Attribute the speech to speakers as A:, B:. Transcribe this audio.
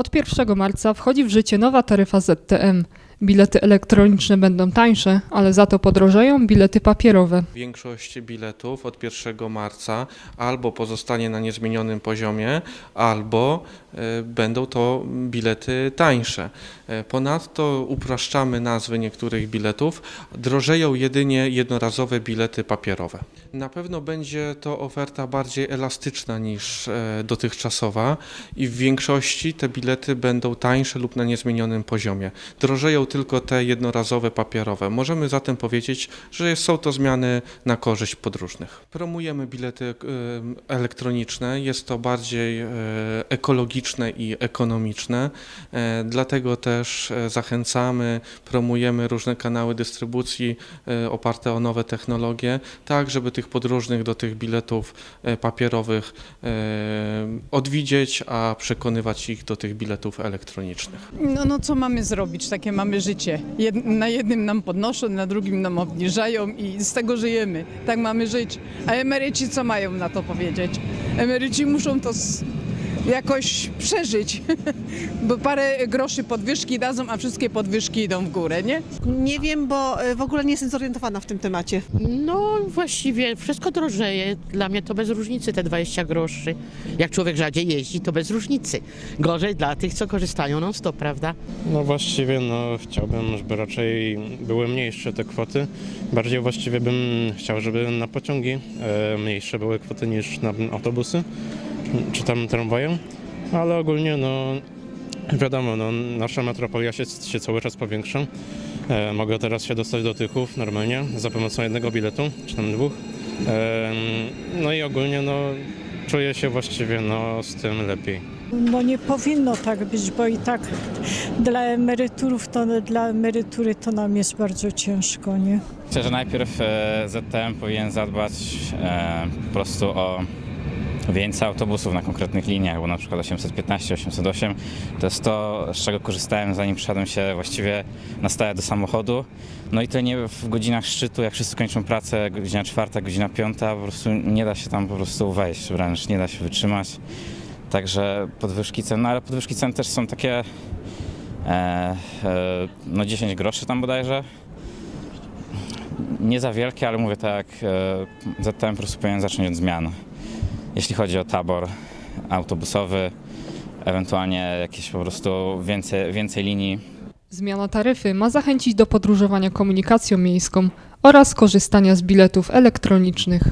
A: Od 1 marca wchodzi w życie nowa taryfa ZTM. Bilety elektroniczne będą tańsze, ale za to podrożeją bilety papierowe.
B: Większość biletów od 1 marca albo pozostanie na niezmienionym poziomie, albo e, będą to bilety tańsze. E, Ponadto upraszczamy nazwy niektórych biletów, drożeją jedynie jednorazowe bilety papierowe. Na pewno będzie to oferta bardziej elastyczna niż e, dotychczasowa i w większości te bilety będą tańsze lub na niezmienionym poziomie. Drożeją tylko te jednorazowe papierowe. Możemy zatem powiedzieć, że są to zmiany na korzyść podróżnych. Promujemy bilety e, elektroniczne, jest to bardziej e, ekologiczne i ekonomiczne, e, dlatego też zachęcamy, promujemy różne kanały dystrybucji oparte o nowe technologie, tak żeby tych podróżnych do tych biletów papierowych odwidzieć, a przekonywać ich do tych biletów elektronicznych.
C: No, no co mamy zrobić? Takie mamy życie. Jed, na jednym nam podnoszą, na drugim nam obniżają i z tego żyjemy. Tak mamy żyć. A emeryci co mają na to powiedzieć? Emeryci muszą to jakoś przeżyć, bo parę groszy podwyżki dadzą, a wszystkie podwyżki idą w górę, nie?
D: Nie wiem, bo e, w ogóle nie jestem zorientowana w tym temacie.
E: No właściwie wszystko drożeje. Dla mnie to bez różnicy te 20 groszy. Jak człowiek rzadziej jeździ, to bez różnicy. Gorzej dla tych, co korzystają non stop, prawda?
F: No właściwie no chciałbym, żeby raczej były mniejsze te kwoty. Bardziej właściwie bym chciał, żeby na pociągi e, mniejsze były kwoty niż na autobusy czy tam tramwaje. Ale ogólnie no wiadomo, no, nasza metropolia się, się cały czas powiększa. E, mogę teraz się dostać do Tychów normalnie za pomocą jednego biletu, czy tam dwóch. E, no i ogólnie no czuję się właściwie no z tym lepiej.
G: No nie powinno tak być, bo i tak dla emeryturów to dla emerytury to nam jest bardzo ciężko, nie?
H: Myślę, że najpierw e, ZTM powinien zadbać e, po prostu o więcej autobusów na konkretnych liniach, bo na przykład 815, 808 to jest to, z czego korzystałem zanim przyszedłem się właściwie na stałe do samochodu. No i to nie w godzinach szczytu, jak wszyscy kończą pracę, godzina czwarta, godzina piąta, po prostu nie da się tam po prostu wejść wręcz, nie da się wytrzymać. Także podwyżki cen, no ale podwyżki cen też są takie e, e, no 10 groszy tam bodajże nie za wielkie, ale mówię tak, e, ZTM po prostu powinien zacząć od zmian. Jeśli chodzi o tabor autobusowy, ewentualnie jakieś po prostu więcej, więcej linii
A: Zmiana taryfy ma zachęcić do podróżowania komunikacją miejską oraz korzystania z biletów elektronicznych.